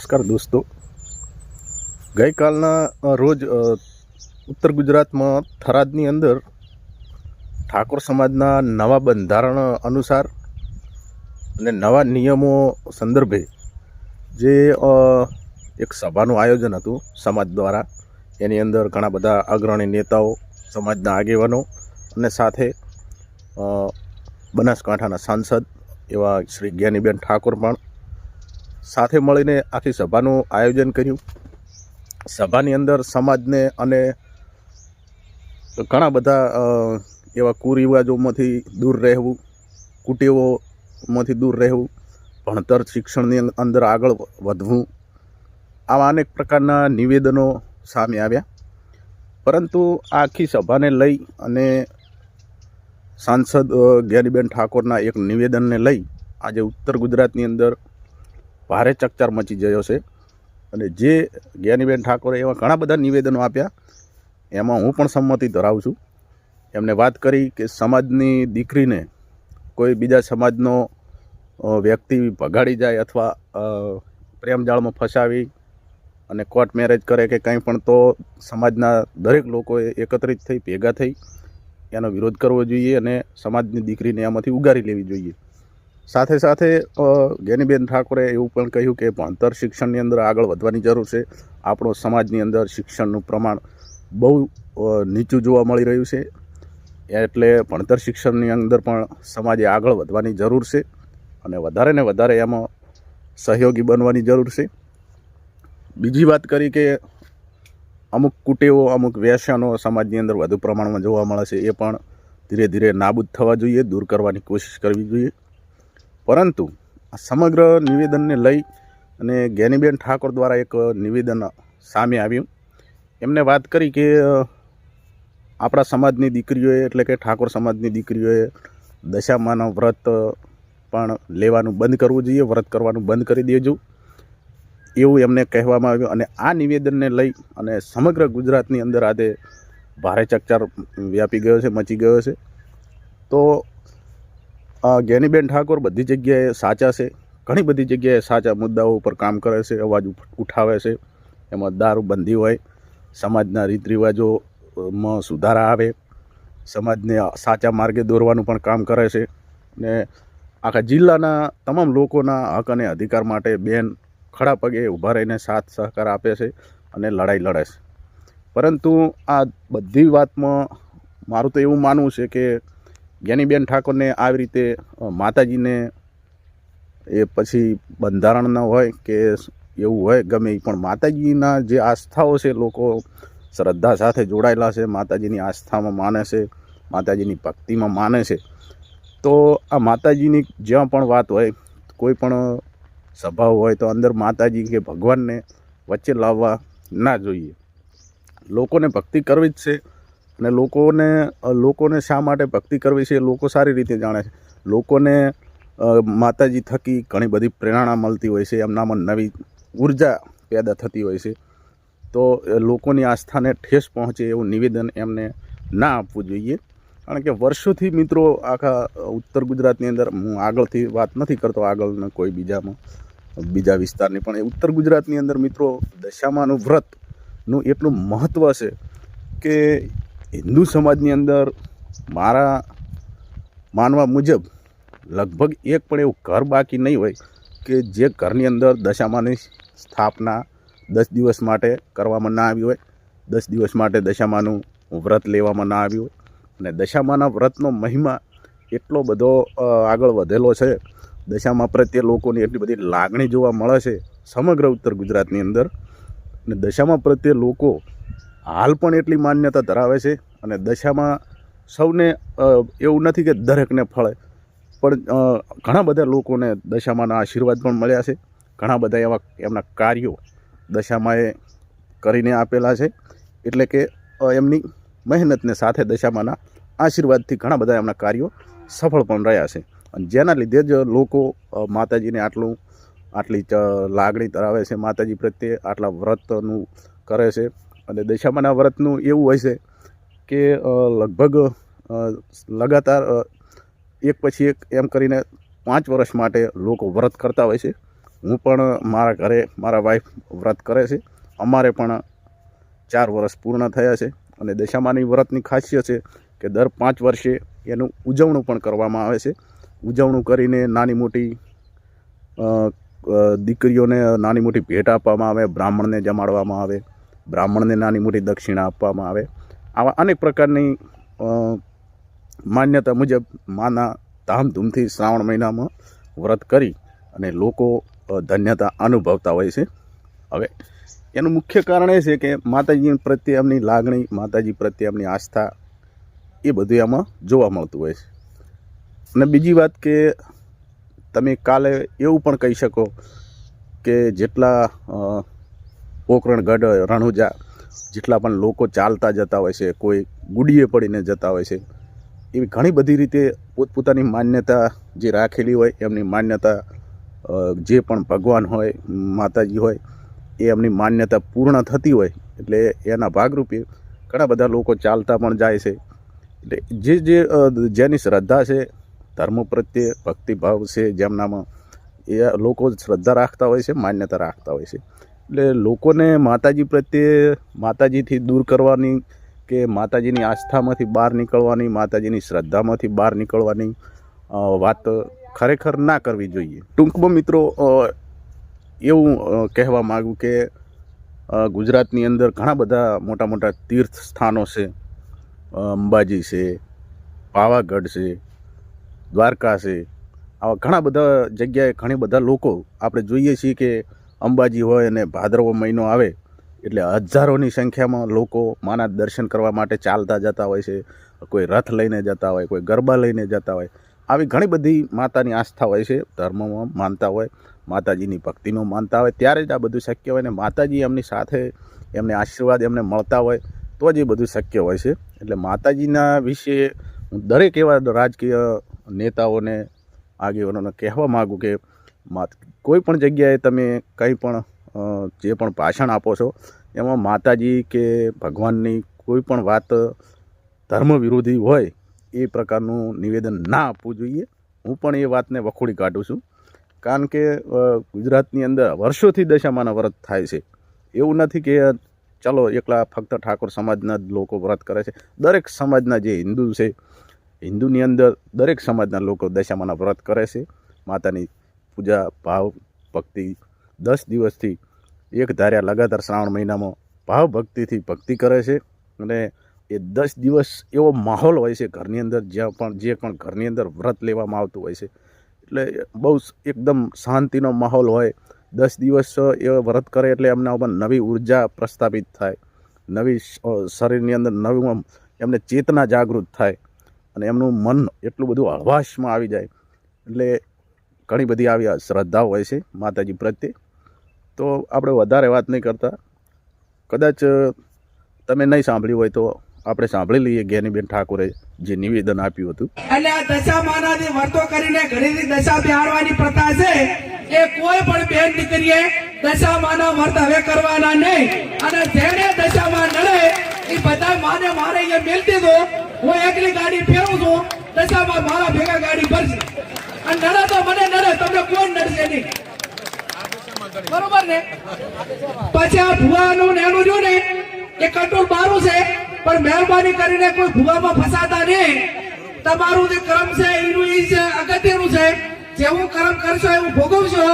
નમસ્કાર દોસ્તો. ગઈકાલના રોજ ઉત્તર ગુજરાતમાં થરાદની અંદર ઠાકોર સમાજના નવા બંધારણ અનુસાર અને નવા નિયમો સંદર્ભે જે એક સભાનું આયોજન હતું સમાજ દ્વારા. એની અંદર ઘણા બધા અગ્રણી નેતાઓ, સમાજના આગેવાનો અને સાથે બનાસકાંઠાના સાંસદ એવા શ્રી જ્ઞાનીબેન ઠાકોર પણ સાથે મળીને આખી સભાનું આયોજન કર્યું. સભાની અંદર સમાજને અને ઘણા બધા એવા કુરિવાજોમાંથી દૂર રહેવું, કુટેવોમાંથી દૂર રહેવું, ભણતર શિક્ષણની અંદર આગળ વધવું, આવા અનેક પ્રકારના નિવેદનો સામે આવ્યા. પરંતુ આખી સભાને લઈ અને સાંસદ જ્ઞાનીબેન ઠાકોરના એક નિવેદનને લઈ આજે ઉત્તર ગુજરાતની અંદર ભારે ચકચાર મચી ગયો છે. અને જે જ્ઞાનીબેન ઠાકોરે એવા ઘણા બધા નિવેદનો આપ્યા, એમાં હું પણ સંમતિ ધરાવું છું. એમને વાત કરી કે સમાજની દીકરીને કોઈ બીજા સમાજનો વ્યક્તિ ભગાડી જાય અથવા પ્રેમજાળમાં ફસાવી અને કોર્ટ મેરેજ કરે કે કંઈ પણ, તો સમાજના દરેક લોકોએ એકત્રિત થઈ, ભેગા થઈ એનો વિરોધ કરવો જોઈએ અને સમાજની દીકરીને એમાંથી ઉગારી લેવી જોઈએ. સાથે સાથે જ્ઞાનીબેન ઠાકોરે એવું પણ કહ્યું કે ભણતર શિક્ષણની અંદર આગળ વધવાની જરૂર છે. આપણો સમાજની અંદર શિક્ષણનું પ્રમાણ બહુ નીચું જોવા મળી રહ્યું છે. એટલે ભણતર શિક્ષણની અંદર પણ સમાજે આગળ વધવાની જરૂર છે અને વધારે ને વધારે એમાં સહયોગી બનવાની જરૂર છે. બીજી વાત કરી કે અમુક કુટેવો, અમુક વ્યસનો સમાજની અંદર વધુ પ્રમાણમાં જોવા મળે છે. એ પણ ધીરે ધીરે નાબૂદ થવા જોઈએ, દૂર કરવાની કોશિશ કરવી જોઈએ. પરંતુ આ સમગ્ર નિવેદનને લઈ અને જ્ઞાનીબેન ઠાકોર દ્વારા એક નિવેદન સામે આવ્યું. એમને વાત કરી કે આપણા સમાજની દીકરીઓએ, એટલે કે ઠાકોર સમાજની દીકરીઓએ દશામાના વ્રત પણ લેવાનું બંધ કરવું જોઈએ, વ્રત કરવાનું બંધ કરી દેજો. એવું એમને કહેવામાં આવ્યું અને આ નિવેદનને લઈ અને સમગ્ર ગુજરાતની અંદર આજે ભારે ચકચાર વ્યાપી ગયો છે, મચી ગયો છે. તો જ્ઞાનીબેન ઠાકોર બધી જગ્યાએ સાચા છે. ઘણી બધી જગ્યાએ સાચા મુદ્દાઓ ઉપર કામ કરે છે, અવાજ ઉઠાવે છે. એમાં દારૂબંધી હોય, સમાજના રીત રિવાજોમાં સુધારા આવે. સમાજને સાચા માર્ગે દોરવાનું પણ કામ કરે છે. ને આખા જિલ્લાના તમામ લોકોના હક અને અધિકાર માટે બેન ખડા પગે ઊભા રહીને સાથ સહકાર આપે છે અને લડાઈ લડે છે. પરંતુ આ બધી વાતમાં મારું તો એવું માનવું છે કે જ્ઞાનીબેન ઠાકોરને આવી રીતે માતાજીને એ પછી બંધારણના હોય કે એવું હોય, ગમે એ પણ માતાજીના જે આસ્થાઓ છે, લોકો શ્રદ્ધા સાથે જોડાયેલા છે, માતાજીની આસ્થામાં માને છે, માતાજીની ભક્તિમાં માને છે. તો આ માતાજીની જ્યાં પણ વાત હોય, કોઈ પણ સભા હોય, તો અંદર માતાજી કે ભગવાનને વચ્ચે લાવવા ના જોઈએ. લોકોને ભક્તિ કરવી જ છે અને લોકોને લોકોને શા માટે ભક્તિ કરવી છે લોકો સારી રીતે જાણે છે. લોકોને માતાજી થકી ઘણી બધી પ્રેરણા મળતી હોય છે એમનામાં નવી ઊર્જા પેદા થતી હોય છે. તો લોકોની આસ્થાને ઠેસ પહોંચે એવું નિવેદન એમને ના આપવું જોઈએ. કારણ કે વર્ષોથી મિત્રો આખા ઉત્તર ગુજરાતની અંદર, હું આગળથી વાત નથી કરતો, આગળના કોઈ બીજામાં, બીજા વિસ્તારની, પણ એ ઉત્તર ગુજરાતની અંદર મિત્રો દશામાનું વ્રતનું એટલું મહત્ત્વ છે કે હિન્દુ સમાજની અંદર મારા માનવા મુજબ લગભગ એક પણ એવું ઘર બાકી નહીં હોય કે જે ઘરની અંદર દશામાની સ્થાપના દસ દિવસ માટે કરવામાં ના આવી હોય. દસ દિવસ માટે દશામાનું વ્રત લેવામાં ના આવ્યું હોય. અને દશામાના વ્રતનો મહિમા એટલો બધો આગળ વધેલો છે. દશામાં પ્રત્યે લોકોની એટલી બધી લાગણી જોવા મળે છે સમગ્ર ઉત્તર ગુજરાતની અંદર. અને દશામાં પ્રત્યે લોકો હાલ પણ એટલી માન્યતા ધરાવે છે અને દશામાં સૌને એવું નથી કે દરેકને ફળે. પણ ઘણા બધા લોકોને દશામાના આશીર્વાદ પણ મળ્યા છે. ઘણા બધા એવા એમના કાર્યો દશામાએ કરીને આપેલા છે. એટલે કે એમની મહેનતને સાથે દશામાના આશીર્વાદથી ઘણા બધા એમના કાર્યો સફળ પણ રહ્યા છે. અને જેના લીધે જ લોકો માતાજીને આટલું, આટલી લાગણી ધરાવે છે. માતાજી પ્રત્યે આટલા વ્રતનું કરે છે. અને દશામાના વ્રતનું એવું હોય છે કે લગભગ લગાતાર એક પછી એક એમ કરીને પાંચ વર્ષ માટે લોકો વ્રત કરતા હોય છે. હું પણ મારા ઘરે, મારા વાઈફ વ્રત કરે છે. અમારે પણ ચાર વર્ષ પૂર્ણ થયા છે અને દશામાની વ્રતની ખાસિયત છે કે દર પાંચ વર્ષે એનું ઉજવણું પણ કરવામાં આવે છે. ઉજવણું કરીને નાની મોટી દીકરીઓને નાની મોટી ભેટ આપવામાં આવે, બ્રાહ્મણને જમાડવામાં આવે. બ્રાહ્મણને નાની મોટી દક્ષિણા આપવામાં આવે. આવા અનેક પ્રકારની માન્યતા મુજબ માના ધામધૂમથી શ્રાવણ મહિનામાં વ્રત કરી અને લોકો ધન્યતા અનુભવતા હોય છે. હવે, એનું મુખ્ય કારણ એ છે કે માતાજી પ્રત્યે એમની લાગણી, માતાજી પ્રત્યે એમની આસ્થા એ બધું એમાં જોવા મળતું હોય છે. અને બીજી વાત કે તમે કાલે એવું પણ કહી શકો કે જેટલા પોકરણગઢ રણુજા જેટલા પણ લોકો ચાલતા જતા હોય છે, કોઈ ગુડીએ પડીને જતા હોય છે, એવી ઘણી બધી રીતે પોતપોતાની માન્યતા જે રાખેલી હોય, એમની માન્યતા જે પણ ભગવાન હોય, માતાજી હોય, એ એમની માન્યતા પૂર્ણ થતી હોય, એટલે એના ભાગરૂપે ઘણા બધા લોકો ચાલતા પણ જાય છે. એટલે જે જે જેની શ્રદ્ધા છે, ધર્મ પ્રત્યે ભક્તિભાવ છે જેમનામાં એ લોકો શ્રદ્ધા રાખતા હોય છે, માન્યતા રાખતા હોય છે. એટલે લોકોને માતાજી પ્રત્યે માતાજીથી દૂર કરવાની કે માતાજીની આસ્થામાંથી બહાર નીકળવાની, માતાજીની શ્રદ્ધામાંથી બહાર નીકળવાની વાત ખરેખર ના કરવી જોઈએ. ટૂંકમાં મિત્રો એવું કહેવા માગું કે ગુજરાતની અંદર ઘણા બધા મોટા મોટા તીર્થ સ્થાનો છે અંબાજી છે, પાવાગઢ છે, દ્વારકા છે. આવા ઘણા બધા જગ્યાએ ઘણી બધા લોકો આપણે જોઈએ છીએ કે અંબાજી હોય અને ભાદરવો મહિનો આવે, એટલે હજારોની સંખ્યામાં લોકો માના દર્શન કરવા માટે ચાલતા જતા હોય છે. કોઈ રથ લઈને જતા હોય, કોઈ ગરબા લઈને જતા હોય. આવી ઘણી બધી માતાની આસ્થા હોય છે, ધર્મમાં માનતા હોય, માતાજીની ભક્તિનો માનતા હોય. ત્યારે જ આ બધું શક્ય હોય ને માતાજી એમની સાથે એમને આશીર્વાદ એમને મળતા હોય, તો જ એ બધું શક્ય હોય છે. એટલે માતાજીના વિશે હું દરેક એવા રાજકીય નેતાઓને, આગેવાનોને કહેવા માગું કે કોઈ પણ જગ્યાએ તમે કંઈ પણ જે પણ ભાષણ આપો છો, એમાં માતાજી કે ભગવાનની કોઈ પણ વાત ધર્મ વિરોધી હોય, એ પ્રકારનું નિવેદન ના આપવું જોઈએ. હું પણ એ વાતને વખોડી કાઢું છું. કારણ કે ગુજરાતની અંદર વર્ષોથી દશામાના વ્રત થાય છે. એવું નથી કે, ચલો, એકલા ફક્ત ઠાકોર સમાજના જ લોકો વ્રત કરે છે. દરેક સમાજના જે હિન્દુ છે, હિન્દુની અંદર દરેક સમાજના લોકો દશામાના વ્રત કરે છે. માતાની પૂજા ભાવ ભક્તિ દસ દિવસથી એક ધાર્યા લગાતાર શ્રાવણ મહિનામાં ભાવ ભક્તિથી ભક્તિ કરે છે. અને એ દસ દિવસ એવો માહોલ હોય છે ઘરની અંદર, જ્યાં પણ, જે પણ ઘરની અંદર વ્રત લેવામાં આવતું હોય છે. એટલે બહુ એકદમ શાંતિનો માહોલ હોય. દસ દિવસ એ વ્રત કરે એટલે એમના ઉપર નવી ઊર્જા પ્રસ્થાપિત થાય. નવી શરીરની અંદર નવી એમને ચેતના જાગૃત થાય. અને એમનું મન એટલું બધું હળવાશમાં આવી જાય. એટલે ઘણી બધી આવી શ્રદ્ધા હોય છે માતાજી પ્રત્યે. તો આપણે વધારે વાત નહીં કરતા. કદાચ તમે નહીં સાંભળ્યું હોય તો આપણે સાંભળી લઈએ જ્ઞાનીબેન ઠાકોરે જે નિવેદન આપ્યું હતું. અને આ દશા માનાથી વર્તો કરીને ઘરેથી દશા બિહારવાની પ્રથા છે. એ કોઈ પણ બેન દીકરીએ દશા માના વર્ત હવે કરવાના નહીં. અને જેને દશામાં નડે, એ બધા માને મારે અહીંયા મેલતી દો હું એકલી ગાડી ફેરવું છું. દશામાં મારા ભેગા ગાડી ભરશે. અને નડે તો મને ભોગવશો.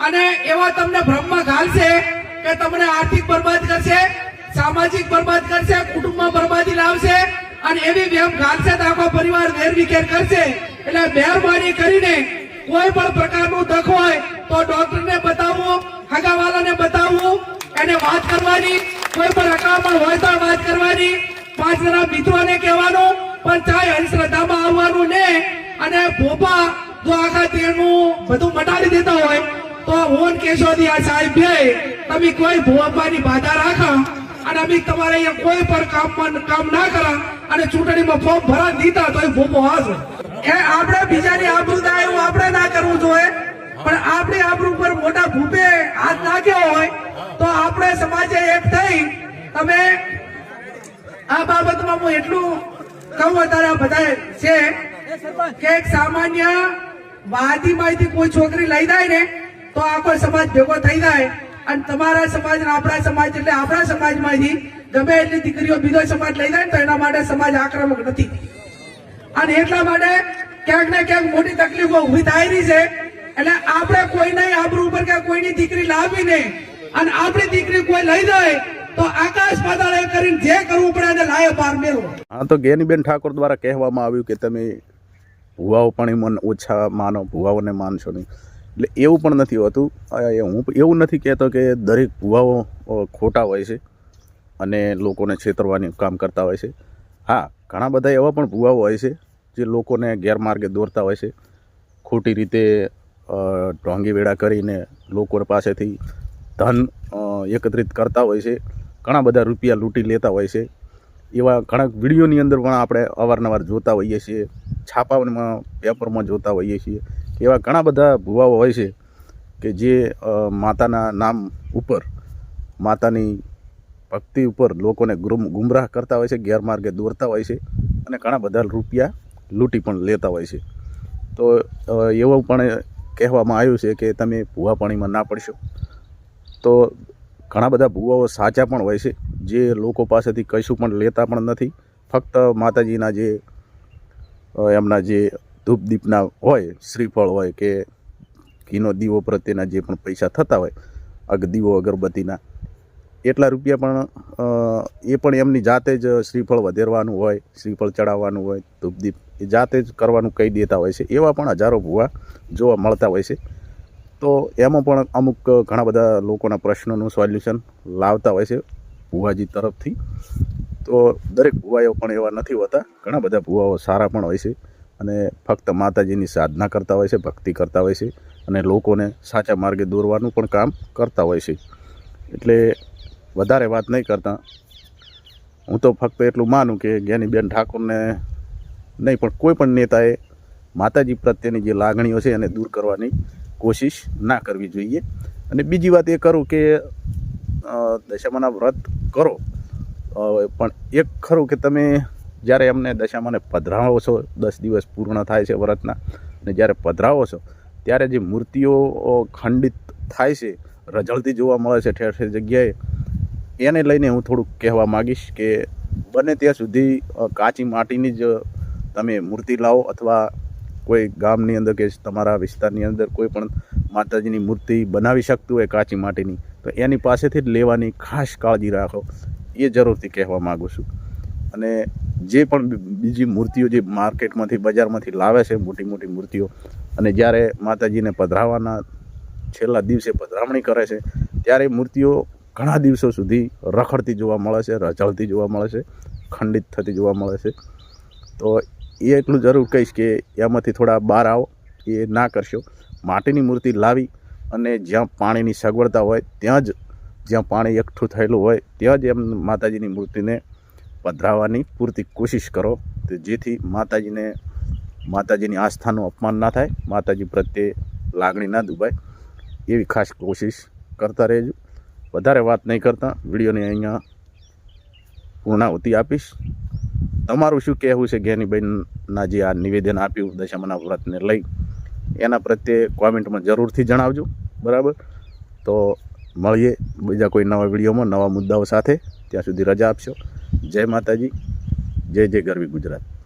અને એવા તમને ભ્રમમાં ઘાલશે કે તમને આર્થિક બરબાદ કરશે, સામાજિક બરબાદ કરશે, કુટુંબમાં બરબાદી લાવશે, અને એવી વેમ ઘાલશે તો આખો પરિવાર વેરવિખેર કરશે. એટલે મહેરબાની કરીને કોઈ પણ પ્રકારનું દખ હોય તો ડોક્ટરને બતાવવું હગાવાલાને બતાવવું એને વાત કરવાની. કોઈ પણ હકામાં હોય તો વાત કરવાની. પાંચ જણા મિત્રોને કહેવાનું, પણ ચાહે અંધશ્રદ્ધામાં આવવાનું ને. અને ભોપા જો આખા તેનું બધું મટાડી દેતા હોય, તો હું કેશોદી આ સાહેબ ભાઈ તમે કોઈ ભોપાની બાધા રાખા. અને અમે તમારે અહીંયા કોઈ પણ કામમાં કામ ના કરા. અને ચૂંટણીમાં ફોર્મ ભરા દીધા તો એ ભોપો હાશે એ આપણે બીજાની આબરૂ થાય એવું આપણે ના કરવું જોઈએ. પણ આપણી આબરૂ પર મોટા ભૂપે હાથ નાખ્યો હોય, તો આપણે સમાજે એક થઈ, તમે આ બાબતમાં હું એટલું કહું, અત્યારે બધા છે, કે એક સામાન્ય વાદીમાંથી કોઈ છોકરી લઈ જાય ને, તો આખો સમાજ ભેગો થઈ જાય. અને તમારા સમાજ અને આપણા સમાજ એટલે આપણા સમાજમાંથી ગમે એટલી દીકરીઓ બીજો સમાજ લઈ જાય તો એના માટે સમાજ આક્રમક નથી. અને એટલા માટે ક્યાંક ને ક્યાંક મોટી તકલીફો ઊભી રહી છે. એટલે આપણે કોઈને આબરૂ ઉપર કે કોઈની દીકરી લાવી નહીં. અને આપણી દીકરી કોઈ લઈ જાય તો આકાશ તો ગેનીબેન ઠાકોર દ્વારા કહેવામાં આવ્યું કે તમે ભુવાઓ પણ મન ઓછા માનો, ભુવાઓને માનશો નહીં. એટલે એવું પણ નથી હોતું. હું એવું નથી કહેતો કે દરેક ભુવાઓ ખોટા હોય છે અને લોકોને છેતરવાની કામ કરતા હોય છે. હા, ઘણા બધા એવા પણ ભુવાઓ હોય છે. જે લોકોને ગેરમાર્ગે દોરતા હોય છે, ખોટી રીતે ઢોંગી વેળા કરીને લોકો પાસેથી ધન એકત્રિત કરતા હોય છે, ઘણા બધા રૂપિયા લૂંટી લેતા હોય છે. એવા ઘણા વિડીયોની અંદર પણ આપણે અવારનવાર જોતા હોઈએ છીએ, છાપામાં, પેપરમાં જોતા હોઈએ છીએ. એવા ઘણા બધા ભુવાઓ હોય છે કે જે માતાના નામ ઉપર, માતાની ભક્તિ ઉપર લોકોને ગુમ, ગુમરાહ કરતા હોય છે, ગેરમાર્ગે દોરતા હોય છે અને ઘણા બધા રૂપિયા લૂંટી પણ લેતા હોય છે. તો એવું પણ કહેવામાં આવ્યું છે કે તમે ભૂવા પાણીમાં ના પડશો. તો ઘણા બધા ભૂવાઓ સાચા પણ હોય છે. જે લોકો પાસેથી કશું પણ લેતા પણ નથી. ફક્ત માતાજીના જે એમના જે ધૂપ દીપના હોય, શ્રીફળ હોય કે ઘીનો દીવો પ્રત્યેના જે પણ પૈસા થતા હોય અગ દીવો અગરબત્તીના, એટલા રૂપિયા પણ એ પણ એમની જાતે જ શ્રીફળ વધેરવાનું હોય, શ્રીફળ ચડાવવાનું હોય ધૂપ દીપ એ જાતે જ કરવાનું કહી દેતા હોય છે. એવા પણ હજારો ભૂવા જોવા મળતા હોય છે. તો એમાં પણ અમુક ઘણા બધા લોકોના પ્રશ્નોનું સોલ્યુશન લાવતા હોય છે ભુવાજી તરફથી. તો દરેક ભુવાઓ પણ એવા નથી હોતા. ઘણા બધા ભુવાઓ સારા પણ હોય છે અને ફક્ત માતાજીની સાધના કરતા હોય છે, ભક્તિ કરતા હોય છે અને લોકોને સાચા માર્ગે દોરવાનું પણ કામ કરતા હોય છે. એટલે વધારે વાત નહીં કરતા. હું તો ફક્ત એટલું માનું કે જ્ઞાનીબેન ઠાકોરને નહીં, પણ કોઈ પણ નેતાએ માતાજી પ્રત્યેની જે લાગણીઓ છે એને દૂર કરવાની કોશિશ ના કરવી જોઈએ. અને બીજી વાત એ કરું કે દશામાના વ્રત કરો. પણ એક ખરું કે તમે જ્યારે એમને દશામાને પધરાવો છો, દસ દિવસ પૂર્ણ થાય છે વ્રતના, અને જ્યારે પધરાવો છો, ત્યારે જે મૂર્તિઓ ખંડિત થાય છે રજળતી જોવા મળે છે ઠેર ઠેર જગ્યાએ, એને લઈને હું થોડુંક કહેવા માગીશ કે બને ત્યાં સુધી કાચી માટીની જ તમે મૂર્તિ લાવો અથવા કોઈ ગામની અંદર કે તમારા વિસ્તારની અંદર કોઈ પણ માતાજીની મૂર્તિ બનાવી શકતું હોય કાચી માટીની, તો એની પાસેથી જ લેવાની ખાસ કાળજી રાખો. એ જરૂરથી કહેવા માગું છું. અને જે પણ બીજી મૂર્તિઓ જે માર્કેટમાંથી, બજારમાંથી લાવે છે મોટી મોટી મૂર્તિઓ, અને જ્યારે માતાજીને પધરાવાના છેલ્લા દિવસે પધરામણી કરે છે, ત્યારે મૂર્તિઓ ઘણા દિવસો સુધી રખડતી જોવા મળે છે, રઝળતી જોવા મળે છે, ખંડિત થતી જોવા મળે છે. તો એ એટલું જરૂર કહીશ કે એમાંથી થોડા બહાર આવો, એ ના કરશો. માટીની મૂર્તિ લાવી અને જ્યાં પાણીની સગવડતા હોય, ત્યાં જ જ્યાં પાણી એકઠું થયેલું હોય, ત્યાં જ એમ માતાજીની મૂર્તિને પધરાવવાની પૂરતી કોશિશ કરો. તો જેથી માતાજીને, માતાજીની આસ્થાનું અપમાન ના થાય, માતાજી પ્રત્યે લાગણી ના દુભાય. એવી ખાસ કોશિશ કરતા રહેજો. વધારે વાત નહીં કરતા. વિડીયોને અહીંયા પૂર્ણાહુતિ આપીશ. તમારું શું કહેવું છે ઘેનીબેનના જે આ નિવેદન આપ્યું દશામાના વ્રતને લઈ, એના પ્રત્યે કોમેન્ટમાં જરૂરથી જણાવજો, બરાબર? તો મળીએ બીજા કોઈ નવા વિડીયોમાં, નવા મુદ્દાઓ સાથે. ત્યાં સુધી રજા આપશો. જય માતાજી, જય જય ગરવી ગુજરાત.